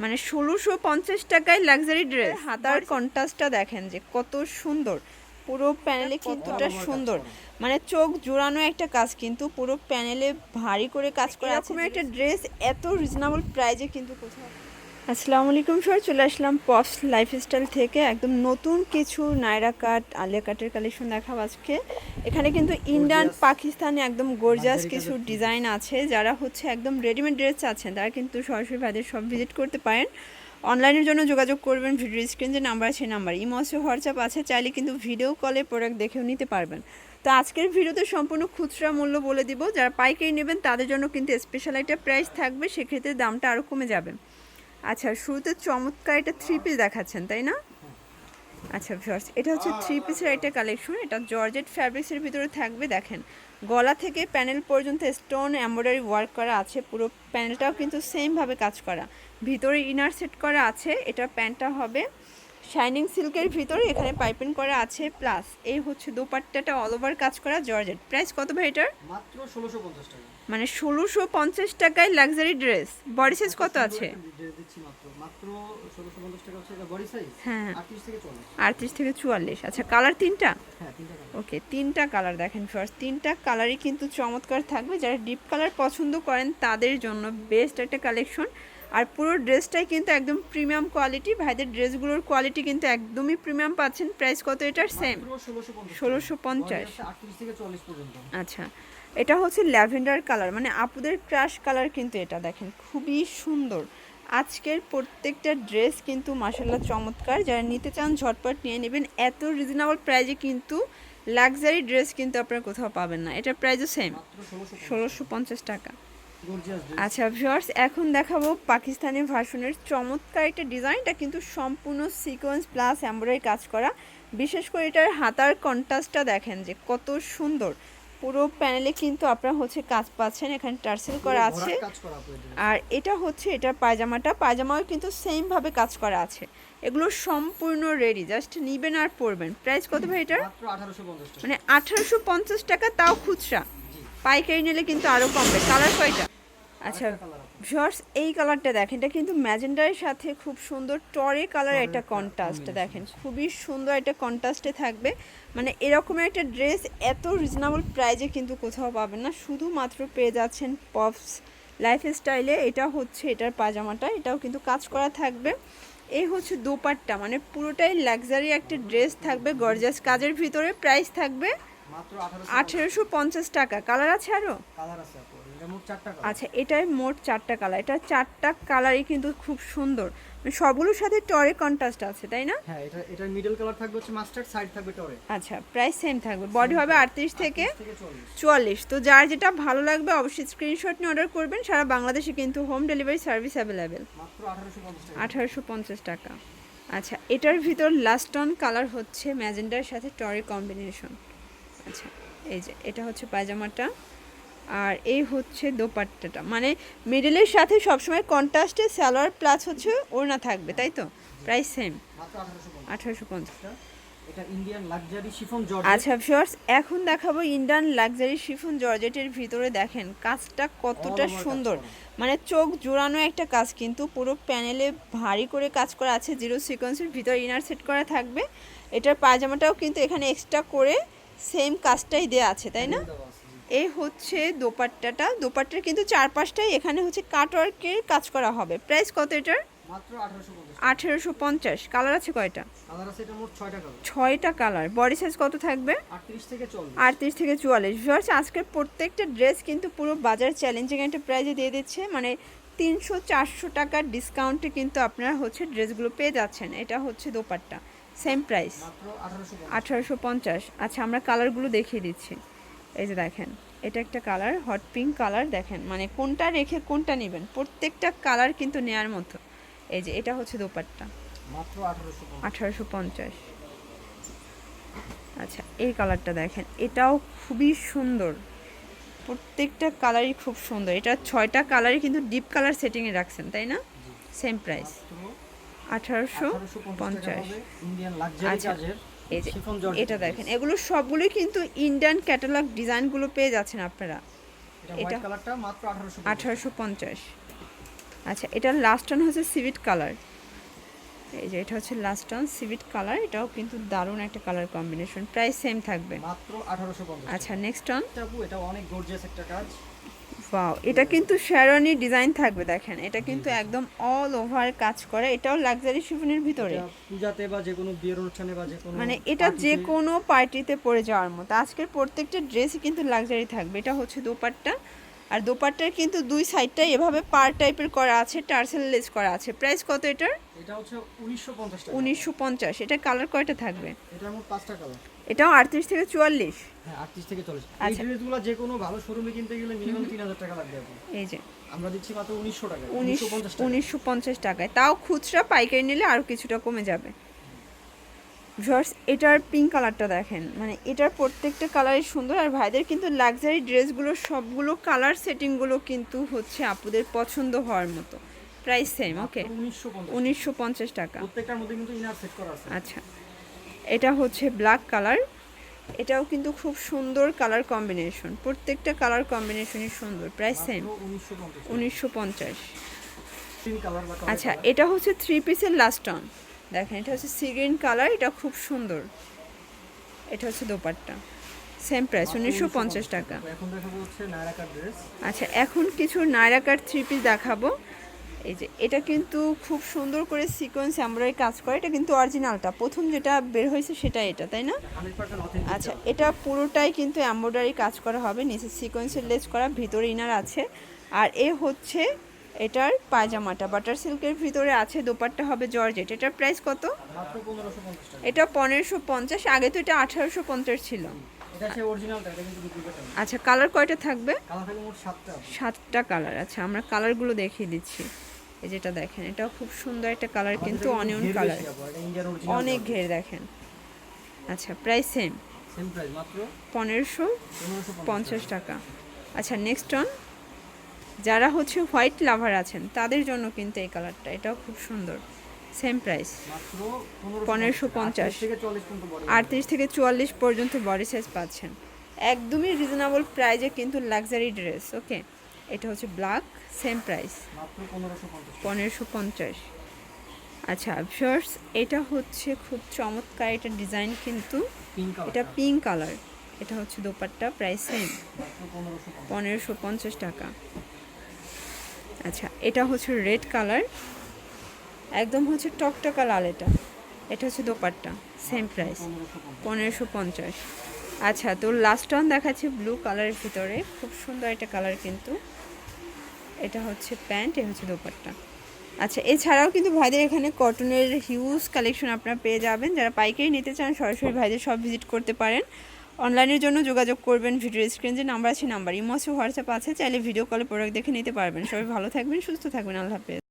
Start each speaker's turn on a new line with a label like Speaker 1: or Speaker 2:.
Speaker 1: মানে ষোলোশো পঞ্চাশ টাকায় লাক্সারি ড্রেস হাতার কন্ট্রাস্টটা দেখেন যে কত সুন্দর। পুরো প্যানেলে কতটা সুন্দর। মানে চোখ জোড়ানো একটা কাজ কিন্তু পুরো প্যানেলে ভারী করে কাজ করে আছে একটা ড্রেস এত রিজনেবল প্রাইজে কিন্তু কোথাও আসসালামু আলাইকুম স্যার চলে আসলাম পপস লাইফস্টাইল থেকে। একদম নতুন কিছু নায়রা কাট আলিয়া কাটের কালেকশন দেখাবো আজকে। এখানে কিন্তু ইন্ডিয়ান পাকিস্তানি একদম গর্জাস কিছু ডিজাইন আছে। যারা হচ্ছে একদম রেডিমেড ড্রেস চাচ্ছেন তারা কিন্তু সরাসরি ভাইদের সব ভিজিট করতে পারেন। অনলাইনের জন্য যোগাযোগ করবেন ভিডিও স্ক্রিন যে নাম্বার আছে নাম্বার ইমসে হোয়াটসঅ্যাপ আছে চাইলে কিন্তু ভিডিও কলে প্রোডাক্ট দেখেও নিতে পারবেন। তো আজকের ভিডিওতে সম্পূর্ণ খুচরা মূল্য বলে দিব। যারা পাইকারি নেবেন তাদের জন্য কিন্তু স্পেশাল একটা প্রাইস থাকবে সেক্ষেত্রে দামটা আরও কমে যাবে। আচ্ছা শুরুতে চমৎকার এটা থ্রি পিস দেখাচ্ছেন, তাই না? আচ্ছা ভিউয়ার্স এটা হচ্ছে থ্রি পিসের একটা কালেকশন এটা জর্জেট ফ্যাব্রিক্সের ভিতরে থাকবে, দেখেন। গলা থেকে প্যানেল পর্যন্ত স্টোন এমব্রয়ডারি ওয়ার্ক করা আছে, পুরো প্যানেলটাও কিন্তু সেমভাবে কাজ করা। ভিতরে ইনার সেট করা আছে, এটা প্যান্টটা হবে। শাইনিং সিল্কের ভিতরে এখানে পাইপিং করা আছে প্লাস এই হচ্ছে দোপাট্টাটা অল ওভার কাজ করা জর্জেট। প্রাইস কত ভাই এটার?
Speaker 2: মাত্র ষোলোশো পঞ্চাশ টাকা।
Speaker 1: মানে ষোলোশো পঞ্চাশ টাকায় লাক্সারি ড্রেস বডি সাইজ কত আছে?
Speaker 2: ড্রেস দিচ্ছি মাত্র। মাত্র ষোলোশো পঞ্চাশ টাকা হচ্ছে এটা বডি সাইজ
Speaker 1: হ্যাঁ।
Speaker 2: আটত্রিশ থেকে চল্লিশ
Speaker 1: আটত্রিশ থেকে চুয়াল্লিশ। আচ্ছা কালার তিনটা?
Speaker 2: হ্যাঁ তিন টাকা
Speaker 1: ওকে তিনটা কালার দেখেন ফার্স্ট তিনটা কালারই কিন্তু চমৎকার থাকবে। যারা ডিপ কালার পছন্দ করেন তাদের জন্য বেস্ট একটা কালেকশন আর পুরো ড্রেসটাই কিন্তু একদম প্রিমিয়াম কোয়ালিটি ভাইদের ড্রেসগুলোর কোয়ালিটি কিন্তু একদমই প্রিমিয়াম পাচ্ছেন। প্রাইস কত এটার? সেম
Speaker 2: ষোলোশো পঞ্চাশ।
Speaker 1: আচ্ছা। এটা হচ্ছে ল্যাভেন্ডার কালার। মানে আপুদের ক্রাশ কালার কিন্তু এটা, দেখেন। খুবই সুন্দর। আজকের প্রত্যেকটা ড্রেস কিন্তু মাসাল্লাহ চমৎকার। যারা নিতে চান, ঝটপট নিয়ে নেবেন। এত রিজনেবল প্রাইজে কিন্তু লাক্সারি ড্রেস কিন্তু আপনারা কোথাও পাবেন না। এটার প্রাইসও সেম
Speaker 2: ষোলোশো
Speaker 1: পঞ্চাশ টাকা। আচ্ছা ভিউয়ার্স এখন দেখাবো পাকিস্তানি ভার্সনের চমৎকার একটা ডিজাইনটা কিন্তু সম্পূর্ণ সিকোয়েন্স প্লাস এমব্রয়ডারি কাজ করা। বিশেষ করে এটার হাতার কন্ট্রাস্টটা দেখেন যে কত সুন্দর। পুরো প্যানেলে কিন্তু আপনারা হচ্ছে কাজ পাচ্ছেন এখানে টার্সেল করা আছে। আর এটা হচ্ছে এটার পায়জামাটা পায়জামাও কিন্তু সেমভাবে কাজ করা আছে। এগুলো সম্পূর্ণ রেডি জাস্ট নিবেন আর পরবেন। প্রাইস কত ভাই এটার? মানে আঠারোশো পঞ্চাশ টাকা তাও খুচরা। পাইকারি নিলে কিন্তু আরও কমবে। কালার কয়টা? আচ্ছা ভিউয়ার্স এই কালারটা দেখেন। এটা কিন্তু ম্যাজেন্ডারের সাথে খুব সুন্দর টরে কালার একটা কন্ট্রাস্ট দেখেন। খুবই সুন্দর একটা কন্ট্রাস্টে থাকবে। মানে এরকমের একটা ড্রেস এত রিজনেবল প্রাইজে কিন্তু কোথাও পাবেন না। শুধুমাত্র পেয়ে যাচ্ছেন পপস লাইফ স্টাইলে এটা হচ্ছে এটার পাজামাটা। এটাও কিন্তু কাজ করা থাকবে। এই হচ্ছে দোপাট্টা। মানে পুরোটাই লাক্সারি একটা ড্রেস থাকবে গর্জাস কাজের ভিতরে প্রাইস থাকবে।
Speaker 2: আঠারোশো
Speaker 1: পঞ্চাশ। টাকা। কালার আছে আরও
Speaker 2: কালার আছে এটা মোট চারটা কালার
Speaker 1: আচ্ছা এটাই মোট চারটা কালার এটা চারটা কালারই কিন্তু খুব সুন্দর। মানে সবগুলোর সাথে টরে কন্ট্রাস্ট আছে তাই না?
Speaker 2: হ্যাঁ এটা এটা মিডল কালার থাকবে হচ্ছে মাস্টার্ড সাইড থাকবে টরে।
Speaker 1: আচ্ছা প্রাইস সেম থাকবে। বডি হবে আটত্রিশ থেকে
Speaker 2: থেকে চল্লিশ।
Speaker 1: চুয়াল্লিশ। তো যার যেটা ভালো লাগবে অবশ্যই স্ক্রিনশট নিয়ে অর্ডার করবেন। সারা বাংলাদেশে কিন্তু হোম ডেলিভারি সার্ভিস অ্যাভেলেবেল
Speaker 2: মাত্র আঠারোশো পঞ্চাশ টাকা।
Speaker 1: আঠারোশো পঞ্চাশ টাকা। আচ্ছা এটার ভিতর লাস্ট অন কালার হচ্ছে ম্যাজেন্ডার সাথে টরে কম্বিনেশন আচ্ছা এই যে এটা হচ্ছে পায়জামাটা আর এই হচ্ছে দোপাট্টাটা। মানে মিডলের সাথে সবসময় কন্ট্রাস্টে সালোয়ার প্লাস হচ্ছে ওড়না থাকবে তাই তো? প্রাইস সেম
Speaker 2: আঠারোশো পঞ্চাশ।
Speaker 1: আচ্ছা ভিউয়ার্স এখন দেখাবো ইন্ডিয়ান লাক্সারি শিফন জর্জেটের ভিতরে দেখেন কাজটা কতটা সুন্দর। মানে চোখ জোড়ানো একটা কাজ কিন্তু পুরো প্যানেলে ভারী করে কাজ করা আছে জিরো সিকোয়েন্সের ভিতরে ইনার সেট করা থাকবে। এটার পায়জামাটাও কিন্তু এখানে এক্সট্রা করে সেম কাজটাই দেওয়া আছে তাই না? এই হচ্ছে দোপাট্টাটা। দোপাট্টার কিন্তু চারপাশটাই এখানে হচ্ছে কাটওয়ার্কের কাজ করা হবে। প্রাইস কত এটার?
Speaker 2: আঠারোশো পঞ্চাশ।
Speaker 1: কালার আছে কয়টা?
Speaker 2: ছয়টা কালার
Speaker 1: বডি সাইজ কত থাকবে?
Speaker 2: আটত্রিশ থেকে
Speaker 1: আটত্রিশ থেকে চুয়াল্লিশ। ভিউয়ার্স আজকের প্রত্যেকটা ড্রেস কিন্তু পুরো বাজার চ্যালেঞ্জিং একটা প্রাইজে দিয়ে দিচ্ছে। মানে তিনশো চারশো টাকার ডিসকাউন্টে কিন্তু আপনারা হচ্ছে ড্রেসগুলো পেয়ে যাচ্ছেন। এটা হচ্ছে দোপাট্টা। সেম প্রাইস
Speaker 2: আঠারোশো
Speaker 1: পঞ্চাশ। আচ্ছা আমরা কালারগুলো দেখিয়ে দিচ্ছি। এই যে দেখেন এটা একটা কালার হট পিঙ্ক কালার দেখেন মানে কোনটা রেখে কোনটা নেবেন? প্রত্যেকটা কালার কিন্তু নেয়ার মতো। এই যে এটা হচ্ছে দোপাট্টা।
Speaker 2: আঠারোশো
Speaker 1: পঞ্চাশ। আচ্ছা এই কালারটা দেখেন এটাও খুবই সুন্দর। প্রত্যেকটা কালারই খুব সুন্দর। এটা ছয়টা কালারই কিন্তু ডিপ কালার সেটিংয়ে রাখছেন তাই না? সেম প্রাইস আঠারোশো পঞ্চাশ। আচ্ছা, এই যে এটা দেখেন এগুলো সবগুলোই কিন্তু ইন্ডিয়ান ক্যাটালগ ডিজাইনগুলো পেয়ে যাচ্ছেন আপনারা।
Speaker 2: এটা আঠারোশো
Speaker 1: পঞ্চাশ। আচ্ছা এটার লাস্ট টান হচ্ছে সিভিট কালার এই যে এটা হচ্ছে লাস্ট টান সিভিট কালার এটাও কিন্তু দারুণ একটা কালার কম্বিনেশন প্রাইস সেম থাকবে।
Speaker 2: মাত্র আঠারোশো পঞ্চাশ।
Speaker 1: আচ্ছা নেক্সট টান
Speaker 2: এটা অনেক গর্জিয়াস একটা কাজ।
Speaker 1: ওয়াও এটা কিন্তু শেরওয়ানি ডিজাইন থাকবে দেখেন। এটা কিন্তু একদম অল ওভার কাজ করে। এটাও লাক্সারি শিফনের ভিতরে।
Speaker 2: পূজাতে বা যে কোনো বিয়ের অনুষ্ঠানে বা যে কোনো
Speaker 1: মানে এটা যে কোনো পার্টিতে পরে যাওয়ার মতো। আজকের প্রত্যেকটা ড্রেসই কিন্তু লাক্সারি থাকবে। এটা হচ্ছে দোপাট্টা। আর দোপাট্টার কিন্তু দুই সাইডটাই এভাবে পার টাইপের করা আছে টার্সেল লেস করা আছে। প্রাইস কত এটার?
Speaker 2: এটা হচ্ছে উনিশশো পঞ্চাশ টাকা।
Speaker 1: উনিশশো পঞ্চাশ। এটা কালার কয়টা থাকবে?
Speaker 2: এটার মোট পাঁচটা কালার
Speaker 1: এটাও আটত্রিশ থেকে চুয়াল্লিশ।
Speaker 2: হ্যাঁ থেকে এই
Speaker 1: আচ্ছা।
Speaker 2: ড্রেসগুলো যে কোনো ভালো শোরুমে কিনতে গেলে মিনিমাম তিন হাজার টাকা লাগবে আপু
Speaker 1: এই যে।
Speaker 2: আমরা দিচ্ছি মাত্র উনিশশো টাকা
Speaker 1: উনিশ
Speaker 2: উনিশশো পঞ্চাশ টাকা
Speaker 1: উনিশশো পঞ্চাশ টাকায়। তাও খুচরা পাইকারি নিলে কিছুটা কমে যাবে। ভিউয়ার্স এটার পিঙ্ক কালারটা দেখেন। মানে এটার প্রত্যেকটা কালারই সুন্দর। আর ভাইদের কিন্তু লাক্সারি ড্রেসগুলো সবগুলো কালার সেটিংগুলো কিন্তু হচ্ছে আপুদের পছন্দ হওয়ার মতো। প্রাইস সেম ওকে
Speaker 2: উনিশশো পঞ্চাশ
Speaker 1: উনিশশো পঞ্চাশ টাকা।
Speaker 2: প্রত্যেকটার মধ্যে কিন্তু ইনার সেট করা আছে।
Speaker 1: আচ্ছা। এটা হচ্ছে ব্ল্যাক কালার এটাও কিন্তু খুব সুন্দর কালার কম্বিনেশন প্রত্যেকটা কালার কম্বিনেশনই সুন্দর প্রাইস সেম
Speaker 2: উনিশশো পঞ্চাশ।
Speaker 1: আচ্ছা এটা হচ্ছে থ্রি পিসের লাস্ট অন দেখেন এটা হচ্ছে সি গ্রিন কালার এটা খুব সুন্দর। এটা হচ্ছে দোপাট্টা। সেম প্রাইস উনিশশো পঞ্চাশ টাকা।
Speaker 2: এখন দেখাবো হচ্ছে নায়রাকার ড্রেস
Speaker 1: আচ্ছা এখন কিছু নায়রাকার থ্রি পিস দেখাবো। এই যে এটা কিন্তু খুব সুন্দর করে সিকোয়েন্স এমব্রয়ডারি কাজ করে। এটা কিন্তু অরিজিনালটা প্রথম যেটা বের হয়েছে সেটা এটা তাই না? আচ্ছা এটা পুরোটাই কিন্তু এমব্রয়ডারি কাজ করা হবে। নিচে সিকোয়েন্সের লেস করা ভিতরে ইনার আছে। আর এ হচ্ছে এটার পায়জামাটা। বাটার সিল্কের ভিতরে আছে দোপাট্টা হবে জর্জেট এটার প্রাইস কত? এটা পনেরোশো পঞ্চাশ আগে তো এটা আঠারোশো পঞ্চাশ ছিল। আচ্ছা কালার কয়টা থাকবে?
Speaker 2: সাতটা।
Speaker 1: কালার আচ্ছা আমরা কালারগুলো দেখিয়ে দিচ্ছি। এই যেটা দেখেন এটাও খুব সুন্দর একটা কালার কিন্তু অনিয়ন কালার অনেক ঘের দেখেন। আচ্ছা প্রাইস সেম পনেরোশো পঞ্চাশ। টাকা। আচ্ছা নেক্সট অন যারা হচ্ছে হোয়াইট লাভার আছেন তাদের জন্য কিন্তু এই কালারটা এটাও খুব সুন্দর। সেম প্রাইস
Speaker 2: মাত্র
Speaker 1: পনেরোশো পঞ্চাশ।
Speaker 2: থেকে চল্লিশ পর্যন্ত বডি
Speaker 1: আটত্রিশ থেকে চুয়াল্লিশ পর্যন্ত বডি সাইজ পাচ্ছেন। একদমই রিজনেবল প্রাইজে কিন্তু লাক্সারি ড্রেস ওকে এটা হচ্ছে ব্ল্যাক সেম প্রাইস
Speaker 2: পনেরোশো পঞ্চাশ।
Speaker 1: আচ্ছা ভিউয়ার্স এটা হচ্ছে খুব চমৎকার এটা ডিজাইন কিন্তু। এটা পিঙ্ক কালার এটা হচ্ছে দোপাট্টা প্রাইস সেম
Speaker 2: পনেরোশো পঞ্চাশ।
Speaker 1: টাকা। আচ্ছা এটা হচ্ছে রেড কালার একদম হচ্ছে টকটকা লাল এটা। এটা হচ্ছে দোপাট্টা সেম প্রাইস পনেরোশো পঞ্চাশ। আচ্ছা তো লাস্ট অন দেখাচ্ছি ব্লু কালারের ভিতরে। খুব সুন্দর একটা কালার কিন্তু। এটা হচ্ছে প্যান্ট, এ হচ্ছে দোপাট্টা। আচ্ছা এছাড়াও কিন্তু ভাইদের এখানে কটনের হিউজ কালেকশন আপনারা পেয়ে যাবেন। যারা পাইকারি নিতে চান, সরাসরি ভাইদের সব ভিজিট করতে পারেন। অনলাইনের জন্য যোগাযোগ করবেন ভিডিও স্ক্রিন যে নাম্বার আছে নাম্বার ইমো আছে, হোয়াটসঅ্যাপ আছে, চাইলে ভিডিও কলে প্রোডাক্ট দেখে নিতে পারবেন। সবাই ভালো থাকবেন, সুস্থ থাকবেন, আল্লাহ হাফেজ।